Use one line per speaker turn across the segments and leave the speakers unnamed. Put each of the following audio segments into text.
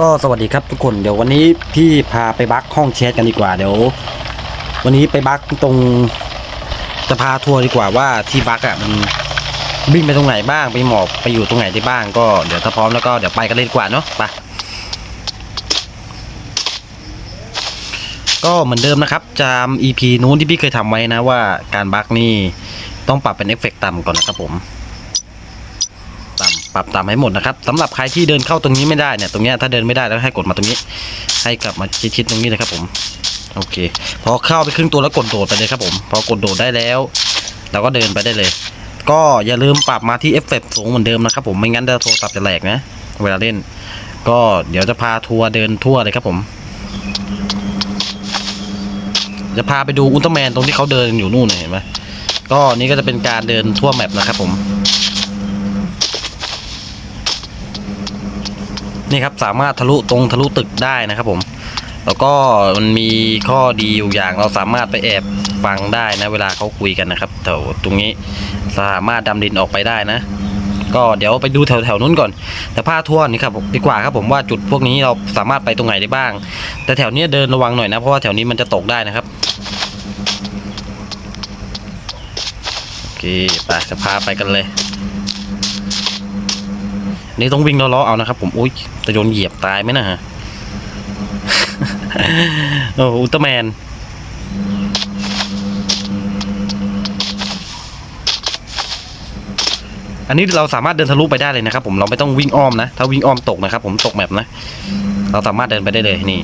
ก็สวัสดีครับทุกคนเดี๋ยววันนี้พี่พาไปบักห้องแชทกันดีกว่าเดี๋ยว วันนี้ไปบักตรงจะพาทัวร์ดีกว่าว่าที่บักอะมันวิ่งไปตรงไหนบ้างไปหมอบไปอยู่ตรงไหนได้บ้างก็เดี๋ยวถ้าพร้อมแล้วก็เดี๋ยวไปกันเลยดีกว่าเนาะไปก็เหมือนเดิมนะครับจำ EP นู้นที่พี่เคยทำไว้นะว่าการบักนี่ต้องปรับเป็นเอฟเฟกต์ต่ำก่อนนะครับผม ปรับต่ำให้หมดนะครับสำหรับใครที่เดินเข้าตรงนี้ไม่ได้เนี่ยตรงเนี้ยถ้าเดินไม่ได้แล้วให้กดมาตรงนี้ ให้กลับมาชิดๆตรงนี้เลยครับผมโอเค พอเข้าไปครึ่งตัวแล้วกดโดดไปเลยครับผม พอกดโดดได้แล้ว เราก็เดินไปได้เลย ก็อย่าลืมปรับมาที่เอฟเฟกต์สูงเหมือนเดิมนะครับผมไม่งั้นเดี๋ยวโทรศัพท์จะแหลกนะ เวลาเล่น ก็เดี๋ยวจะพาทัวร์เดินทั่วเลยครับผม จะพาไปดูอุลตร้าแมนตรงที่เขาเดินอยู่นู่นเห็นไหมก็นี่ก็จะเป็นการเดินทั่วแมปนะครับผม นี่ครับสามารถทะลุตรงทะลุตึกได้นะครับผม แล้วก็มันมีข้อดีอยู่อย่างเราสามารถไปแอบฟังได้นะ เวลาเขาคุยกันนะครับแถวตรงนี้สามารถดำดินออกไปได้นะ ก็เดี๋ยวไปดูแถวแถวนู้นก่อน แต่ผ้าทั่วนี่ครับดีกว่าครับผมว่าจุดพวกนี้เราสามารถไปตรงไหนได้บ้าง แต่แถวนี้เดินระวังหน่อยนะเพราะว่าแถวนี้มันจะตกได้นะครับโอเคไปจะพาไปกันเลย นี่ต้องวิ่งล้อๆเอานะครับผมอุ้ยจะโดนเหยียบตายไหมนะฮะโอ้อุลตร้าแมนอันนี้เราสามารถเดินทะลุไปได้เลยนะครับ ผมเราไม่ต้องวิ่งอ้อมนะ ถ้าวิ่งอ้อมตกนะครับ ผมตกแมปนะ เราสามารถเดินไปได้เลยนี่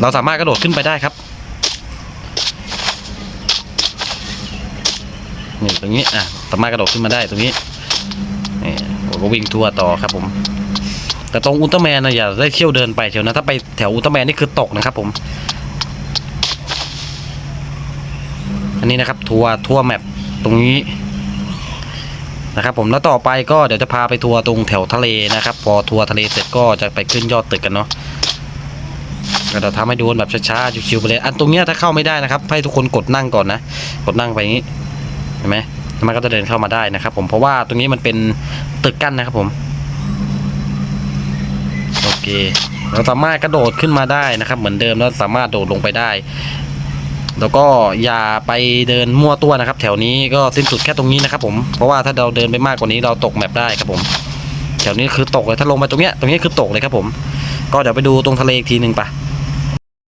เราสามารถกระโดดขึ้นไปได้ครับนี่ตรงนี้อะสามารถกระโดดขึ้นมาได้ตรงนี้ ผมก็วิ่งทั่วต่อครับผมแต่ตรงอุลตร้าแมนนะอย่าได้เที่ยวเดินไปเชียวนะถ้าไปแถวอุลตร้าแมนนี่คือตกนะครับ ผม อันนี้นะครับ ทัวร์ทัวร์แมปตรงนี้นะครับ ผมแล้วต่อไปก็เดี๋ยวจะพาไปทัวร์ตรงแถวทะเลนะครับ พอทัวร์ทะเลเสร็จก็จะไปขึ้นยอดตึกกันเนาะก็จะทำให้ดูแบบช้าๆชิวๆไปเลยอันตรงเนี้ยถ้าเข้าไม่ได้นะครับ ให้ทุกคนกดนั่งก่อนนะ กดนั่งไปอย่างนี้เห็นไหม มันก็จะเดินเข้ามาได้นะครับ ผมเพราะว่าตรงนี้มันเป็นตึกกั้นนะครับผมโอเคเราสามารถกระโดดขึ้นมาได้นะครับ เหมือนเดิมแล้วสามารถโดดลงไปได้ แล้วก็อย่าไปเดินมั่วตัวนะครับ แถวนี้ก็สิ้นสุดแค่ตรงนี้นะครับ ผมเพราะว่าถ้าเราเดินไปมากกว่านี้เราตกแมปได้ครับผมแถวนี้คือตกเลยถ้าลงมาตรงเนี้ยตรงนี้คือตกเลยครับผม ก็เดี๋ยวไปดูตรงทะเลอีกทีหนึ่งปะ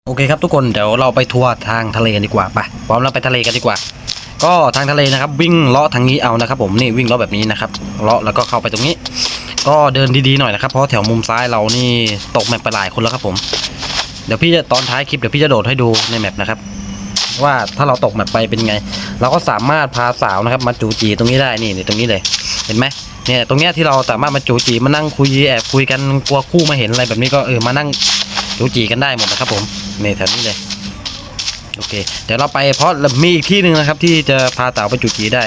โอเคครับทุกคนเดี๋ยวเราไปทัวร์ทางทะเลกันดีกว่าปะพร้อมเราไปทะเลกันดีกว่า ก็ทางทะเลนะครับ วิ่งเลาะทางนี้เอานะครับผมนี่วิ่งเลาะแบบนี้นะครับเลาะแล้วก็เข้าไปตรงนี้ ก็เดินดีๆหน่อยนะครับเพราะแถวมุมซ้ายเรานี่ตกแมปไปหลายคนแล้วครับผมเดี๋ยวพี่จะตอนท้ายคลิปเดี๋ยวพี่จะโดดให้ดูในแมปนะครับว่าถ้าเราตกแมปไปเป็นไง เราก็สามารถพาสาวนะครับ มาจูจีตรงนี้ได้นี่นี่ตรงนี้เลยเห็นไหมเนี่ยตรงเนี้ยที่เราสามารถมาจูจีมานั่งคุยแอบคุยกันกลัวคู่มาเห็นอะไรแบบนี้ก็เออมานั่งจูจีกันได้หมดนะครับผมนี่แถวนี้เลย โอเค เดี๋ยวเราไปเพราะมีอีกที่หนึ่งนะครับ ที่จะพาสาวไปจูจีได้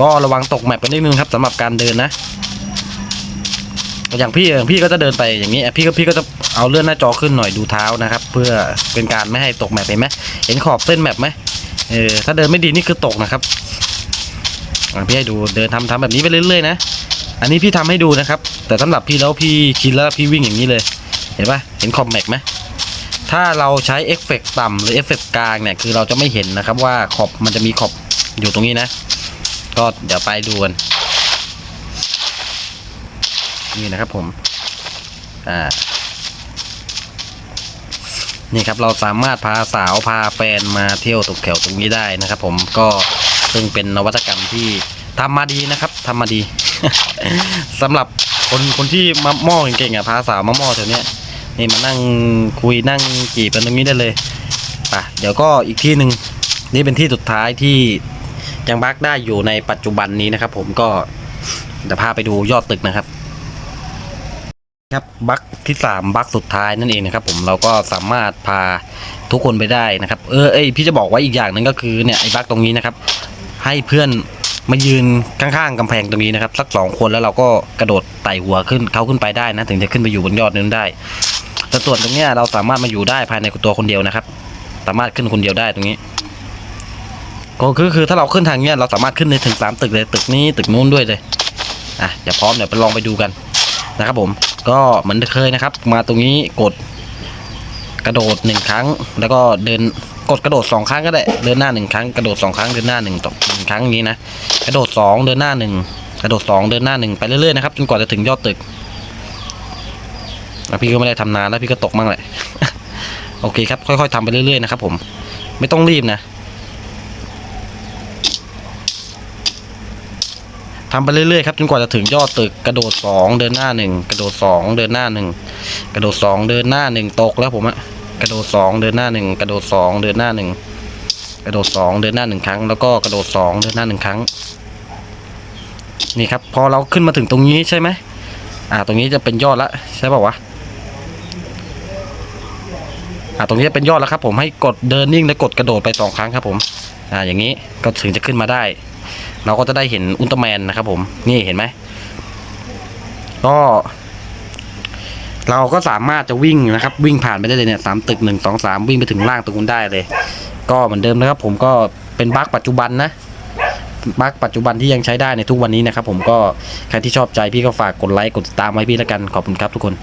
ก็ระวังตกแมปกันนิดนึงครับสำหรับการเดินนะ อย่างพี่พี่ก็จะเดินไปอย่างนี้พี่ก็พี่ก็จะเอาเลื่อนหน้าจอขึ้นหน่อยดูเท้านะครับ เพื่อเป็นการไม่ให้ตกแมปเห็นไหมเห็นขอบเส้นแมปไหมเออถ้าเดินไม่ดีนี่คือตกนะครับพี่ให้ดูเดินทำทำแบบนี้ไปเรื่อยๆนะอันนี้พี่ทำให้ดูนะครับ แต่สำหรับพี่แล้วพี่ชินแล้วพี่วิ่งอย่างนี้เลย เห็นปะเห็นขอบแมปไหม ถ้าเราใช้เอฟเฟกต์ต่ำหรือเอฟเฟกต์กลางเนี่ยคือเราจะไม่เห็นนะครับว่าขอบมันจะมีขอบอยู่ตรงนี้นะ ก็เดี๋ยวไปดูกันนี่นะครับผม อ่า นี่ครับเราสามารถพาสาวพาแฟนมาเที่ยวตกแถวตรงนี้ได้นะครับผมก็ซึ่งเป็นนวัตกรรมที่ทำมาดีนะครับทำมาดีสำหรับคนคนที่มาหม้อเก่งๆอะพาสาวมาหม้อแถวเนี้ย นี่มานั่งคุยนั่งจีบกันตรงนี้ได้เลยป่ะเดี๋ยวก็อีกที่หนึ่งนี่เป็นที่สุดท้ายที่ยังบักได้อยู่ในปัจจุบันนี้นะครับ ผมก็เดี๋ยวพาไปดูยอดตึกนะครับ ครับบัคที่สามบัคสุดท้ายนั่นเองนะครับ ผมเราก็สามารถพาทุกคนไปได้นะครับ เออเอ้ยพี่จะบอกไว้อีกอย่างหนึ่งก็คือเนี่ยไอ้บัคตรงนี้นะครับ ให้เพื่อนมายืนข้างๆกำแพงตรงนี้นะครับ สักสองคนแล้วเราก็กระโดดไต่หัวขึ้นเขาขึ้นไปได้นะ ถึงจะขึ้นไปอยู่บนยอดนั้นได้ แต่ส่วนตรงนี้เราสามารถมาอยู่ได้ภายในตัวคนเดียวนะครับ สามารถขึ้นคนเดียวได้ตรงนี้ ก็คือคือถ้าเราขึ้นทางเนี้ยเราสามารถขึ้นได้ถึงสามตึกเลยตึกนี้ตึกนู้นด้วยเลยอะเดี๋ยวพร้อมเดี๋ยวไปลองไปดูกันนะครับผมก็เหมือนเคยนะครับ มาตรงนี้กดกระโดดหนึ่งครั้ง แล้วก็เดินกดกระโดดสองครั้งก็ได้เดินหน้าหนึ่งครั้งกระโดดสองครั้งเดินหน้าหนึ่งตกหนึ่งครั้งอย่างนี้นะกระโดดสองเดินหน้าหนึ่งกระโดดสองเดินหน้าหนึ่งไปเรื่อยๆนะครับจนกว่าจะถึงยอดตึก อะพี่ก็ไม่ได้ทำนานแล้วพี่ก็ตกมั่งแหละ โอเคครับ ค่อยๆทำไปเรื่อยๆนะครับ ผม ไม่ต้องรีบนะทำไปเรื่อยๆครับจนกว่าจะถึงยอดตึกกระโดดสองเดินหน้าหนึ่งกระโดดสองเดินหน้าหนึ่งกระโดดสองเดินหน้าหนึ่งตกแล้วผมอะกระโดดสองเดินหน้าหนึ่งกระโดดสองเดินหน้าหนึ่งกระโดดสองเดินหน้าหนึ่งครั้งแล้วก็กระโดดสองเดินหน้าหนึ่งครั้ง นี่ครับ พอเราขึ้นมาถึงตรงนี้ใช่ไหมอ่า ตรงนี้จะเป็นยอดละใช่ป่าวะ อ่าตรงนี้เป็นยอดแล้วครับผมให้กดเดินนิ่งและกดกระโดดไปสองครั้งครับผมอ่าอย่างนี้ก็ถึงจะขึ้นมาได้ เราก็จะได้เห็นอุลตร้าแมนนะครับผมนี่เห็นไหมก็ เราก็สามารถจะวิ่งนะครับ วิ่งผ่านไปได้เลยเนี่ยสามตึกหนึ่งสองสามวิ่งไปถึงล่างตรงนู้นได้เลย ก็เหมือนเดิมนะครับ ผมก็เป็นบั๊กปัจจุบันนะบั๊กปัจจุบันที่ยังใช้ได้ในทุกวันนี้นะครับผมก็ใครที่ชอบใจพี่ก็ฝากกดไลค์กดติดตามไว้พี่แล้วกันขอบคุณครับทุกคน